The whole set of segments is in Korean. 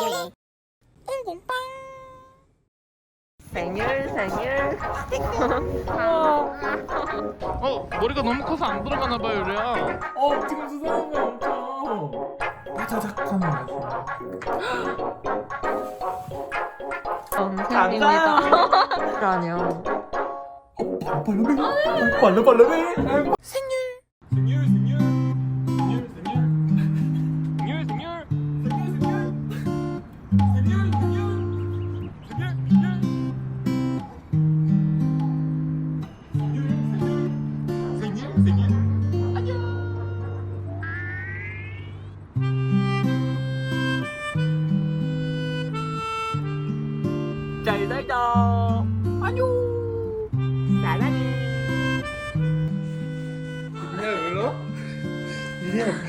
바이올린 생일 생일. 어 머리가 너무 커서 안 들어가나 봐요 유리야. 어 지금 수상한 거야 엄청. 빠자작 하는 맛이 선생님이다. 아니요. 발라 발라베 생일 생일. 생일 생일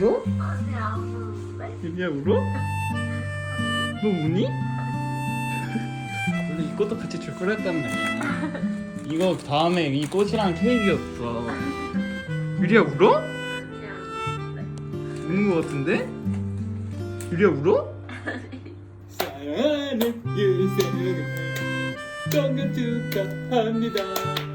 울어? 유리야 울어? 너 우니? 원래 이것도 같이 줄 거랬단 말이야 이거 다음에 이 꽃이랑 케이크였어 유리야 울어? 우는 거 같은데? 유리야 울어? 사랑하는 유생을 정년 축하합니다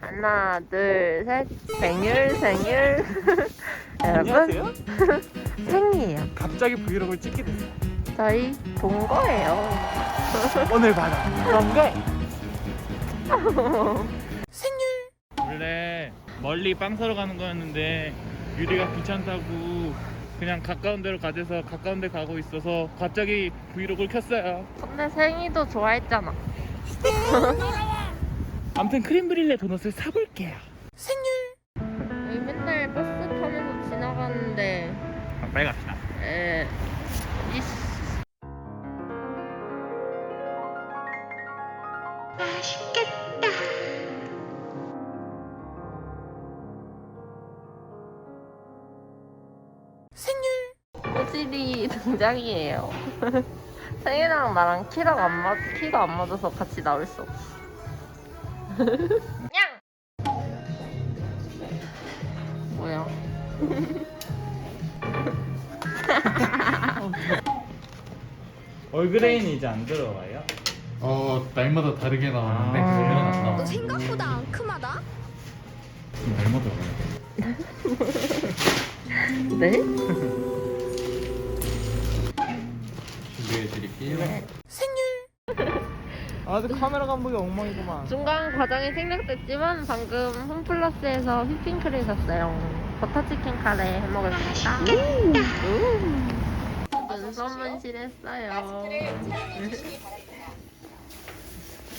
하나 둘 셋. 생일 생일. 여러분. 생이에요. 갑자기 브이로그를 찍게 됐어요. 저희 본 거예요. 오늘 봐라. 그런 게 멀리 빵 사러 가는 거였는데 유리가 귀찮다고 그냥 가까운 데로 가재서 가까운 데 가고 있어서 갑자기 브이로그를 켰어요. 근데 생이도 좋아했잖아. 아무튼 크림 브릴레 도넛을 사볼게요. 여기 맨날 버스 타면서 지나가는데 아, 빨리 갑시다 꼬질이 등장이에요. 생이랑 나랑 키랑 안 맞, 키가 안 맞아서 같이 나올 수 없어. 냥! 뭐야? 얼그레인이 이제 안 들어와요? 어 날마다 다르게 나오는데 아. 그거 나왔나? 너 생각보다 앙큼하다 날마다 나와요 네? 준비해드릴게요 네. 아직 카메라 감독이 엉망이구만 중간 과정이 생략됐지만 방금 홈플러스에서 휘핑크림 샀어요. 버터치킨 카레 해 먹었습니다. 눈썹 문신 했어요.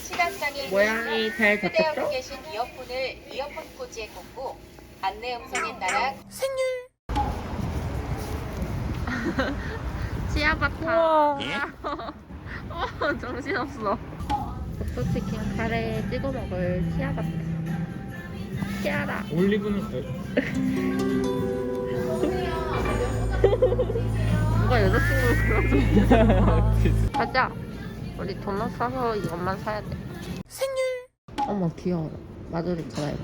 시각장애인 모양이 잘 휴대하고 잡혔죠? 계신 이어폰을 이어폰 꽂이에 꽂고 안내 음성에 따라 치아바타. 예? 어, 정신없어. 버터치킨 카레에 찍어 먹을 치아바타. 치아라. 올리브는 누가 여자친구를 그러지? 가자. 우리 도넛 사서 이것만 사야 돼. 생일. 어머 귀여워. 마조리 전화해.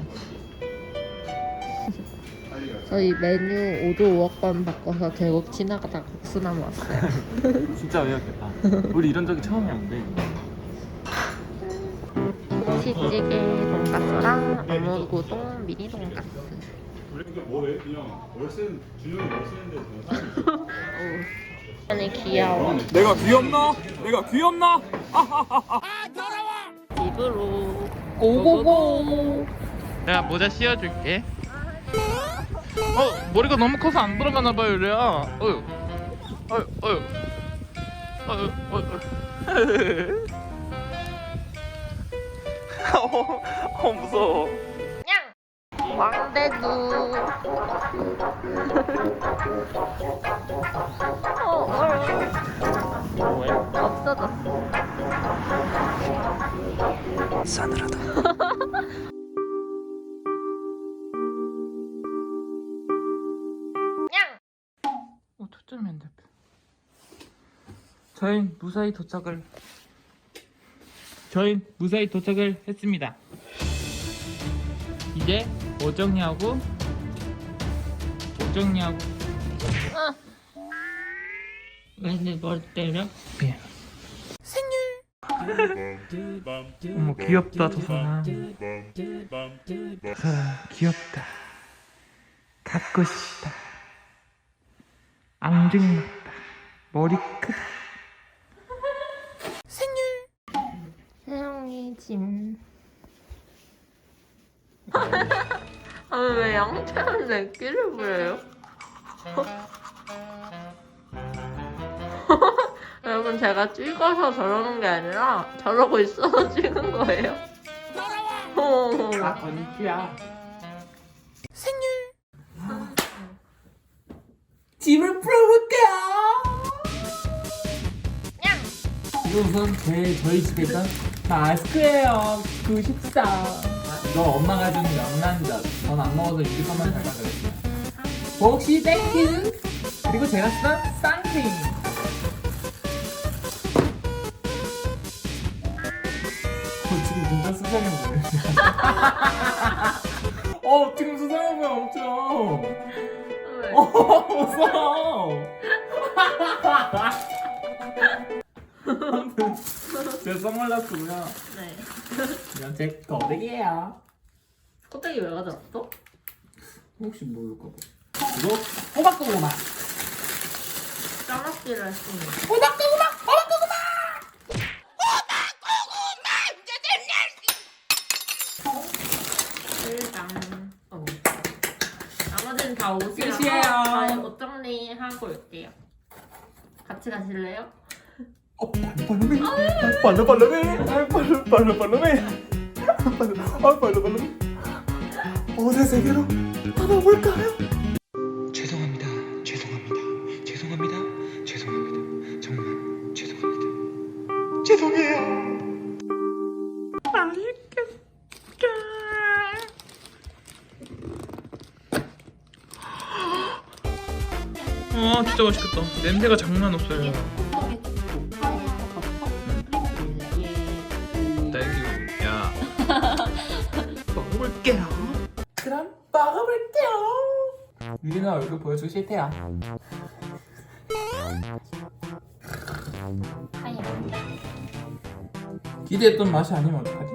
저희 메뉴 5조 5억번 바꿔서 결국 지나가다가 국수나무 왔어요. 진짜 어이없겠다 우리 이런 적이 처음이었는데 김치찌개 돈가스랑 어묵우동 미니 돈가스. 뭐해 그냥 월세는 준영이 월세인데 어우. 아니 귀여워. 내가 귀엽나? 내가 귀엽나? 집으로 고고고. 내가 모자 씌워줄게 어 머리가 너무 커서 안 돌아가나 봐요 유리야. 어휴. 어휴 어휴. 어휴 어휴 어휴. 어휴, 어, 무서워. 왕대두 어, 어. 없어졌어. 싸늘하다. 저희 무사히 도착을 저희 무사히 도착을 했습니다. 이제 옷 정리하고 옷 정리하고 왜내 머리 때려? 미안. 어머 귀엽다. 저 사람 귀엽다. 갖고 싶다. 앙증맞다. 머리 크다. 세영이 짐. 아, 왜 양태는 내 끼를 부려요? 여러분, 제가 찍어서 저러는 게 아니라 저러고 있어서 찍은 거예요. 어머, 아 건지야. 우선 제 저희 집에 있던 마스크예요. 94. 이거 엄마가 준 명란젓. 전 안 먹어서 이것만 달라 그랬어요. 혹시 땡큐. 그리고 제가 쓰던 쌍크림. 어, 지금 진짜 수상해 보여요. 어, 지금 수상해 보여 엄청. 왜? 어, 무서워. 아무튼 제 선글라스고요. 네. 이건 제 거백이에요. 코딱이 왜 가져왔어? 혹시 모를까 봐. 이거 호박고구마. 짜맞기를 했습니다. 호박고구마. 호박고구마. 일단 어. 나머지는 다 옷이라서 끝이에요. 다옷 정리하고 올게요. 같이 가실래요? 어, 발로발로메. 발로발로메. 발로 발로발로메. 발로 발로발로메. 옷의 세계로 떠나볼까요? 죄송합니다. 죄송합니다. 죄송합니다. 죄송합니다. 정말 죄송합니다. 죄송해요. 아 진짜 맛있겠다. 냄새가 장난 없어요. 먹어볼게요. 그럼 먹어볼게요. 유리나 얼굴 보여주기 싫대요. 기대했던 맛이 아니면 어떡하지?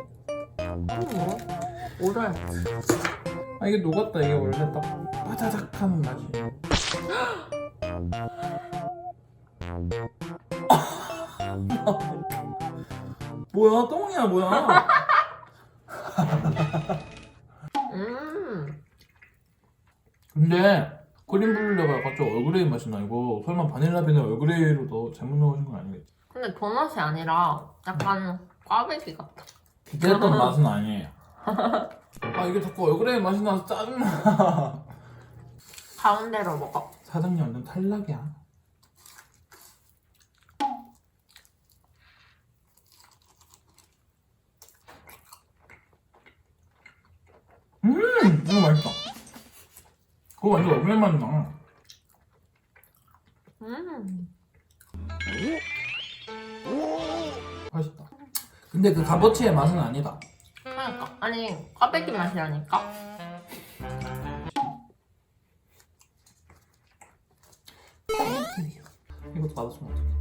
뭐? 오래. 아 이게 녹았다 이게 원래 딱 바자작 하는 맛이 뭐야 똥이야 뭐야 음. 근데 크림 블루가 갑자기 얼그레이 맛이 나 이거 설마 바닐라 빈을 얼그레이로 더 잘못 넣으신 건 아니겠지? 근데 도넛이 아니라 약간 꽈배기 같아. 기대했던 맛은 아니에요 아 이게 자꾸 얼그레이 맛이 나서 짜증나 가운데로 먹어. 사장님 완전 탈락이야 음 이거 맛있다 그거 완전 맛 나. 음. 맛있다 근데 그 값어치의 맛은 아니다 그러니까 아니 꽈배기 맛이라니까. 이것도 받았으면 어떡해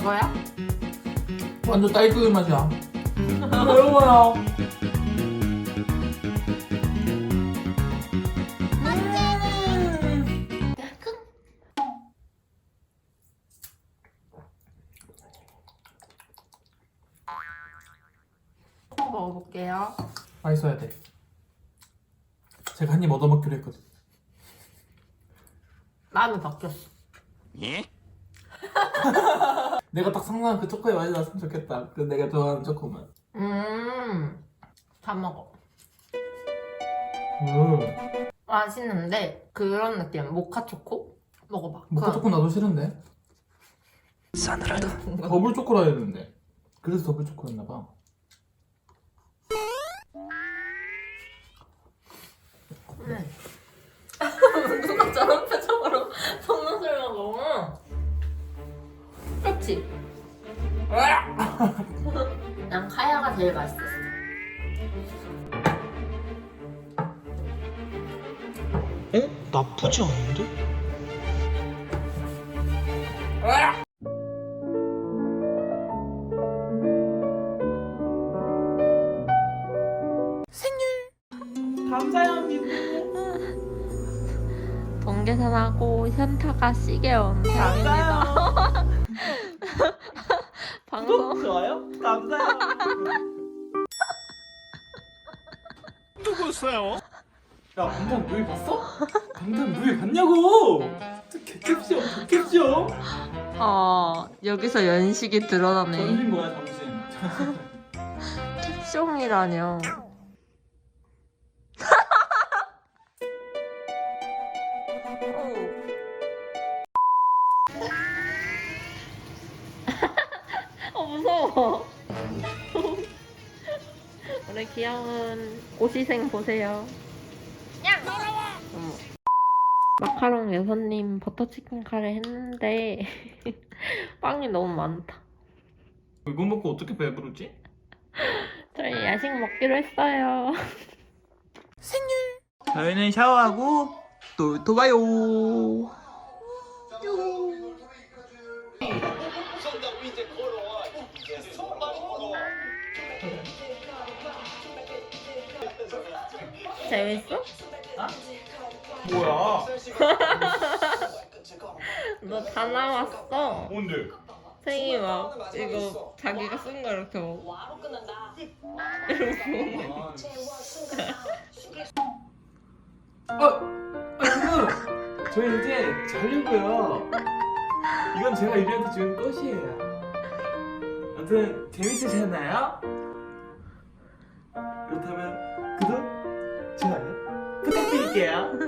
그거야? 완전 딸기 맛이야. 매워요. 먹어볼게요. 맛있어야 돼. 제가 한 입 얻어먹기로 했거든. 마음이 바뀌었어. 내가 딱 상상한 그 초코의 맛이 났으면 좋겠다. 그 내가 좋아하는 초코 맛. 음. 다 먹어. 음. 맛있는데 그런 느낌. 모카 초코? 먹어봐. 모카 초코 나도 싫은데. 싸늘하다. 더블 초코라 했는데. 그래서 더블 초코였나 봐. 누가 저런 표정으로 속눈썹을 먹어? 그렇지? 난 카야가 제일 맛있었어. 어? 나쁘지 않은데? 감사해요, 동계산하고 현타가 시계 온 대학입니다. 방송 좋아요? 감사해요. 누구세요? 야, 방탄 누이 봤어? 방탄 누이 봤냐고! 개캡쇼, 개캡쇼! 어 여기서 연식이 드러나네. 점심 뭐야, 점심? 캡숑이라뇨. 어 무서워. 우리 귀여운 고시생 보세요. 냥! 어머. 마카롱 여사님 버터치킨 카레 했는데 빵이 너무 많다. 이거 먹고 어떻게 배부르지? 저희 야식 먹기로 했어요. 저희는 샤워하고 또, 또 봐요. 재밌어? 뭐야? 너 다 나왔어. 뭔데? 생이 막 이거 자기가 쓴 거 이렇게 먹어. 아, 아, 그거! 저희 이제 자려고요. 이건 제가 유리한테 준 꽃이에요. 아무튼 재밌으셨나요? 그렇다면 구독, 부탁드릴게요.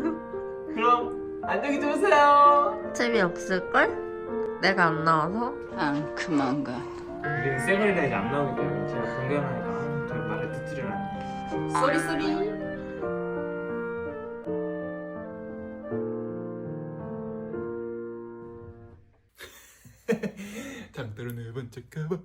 그럼 안녕히 주무세요. 재미없을걸? 내가 안 나와서? 앙큼한 것. 우리는 쌩얼이라 이제 안 나오기 때문에 제가 공개하니까 제가 말을 듣지를 않아요. 쏘리 쏘리. 장따로 네 번째 가봐.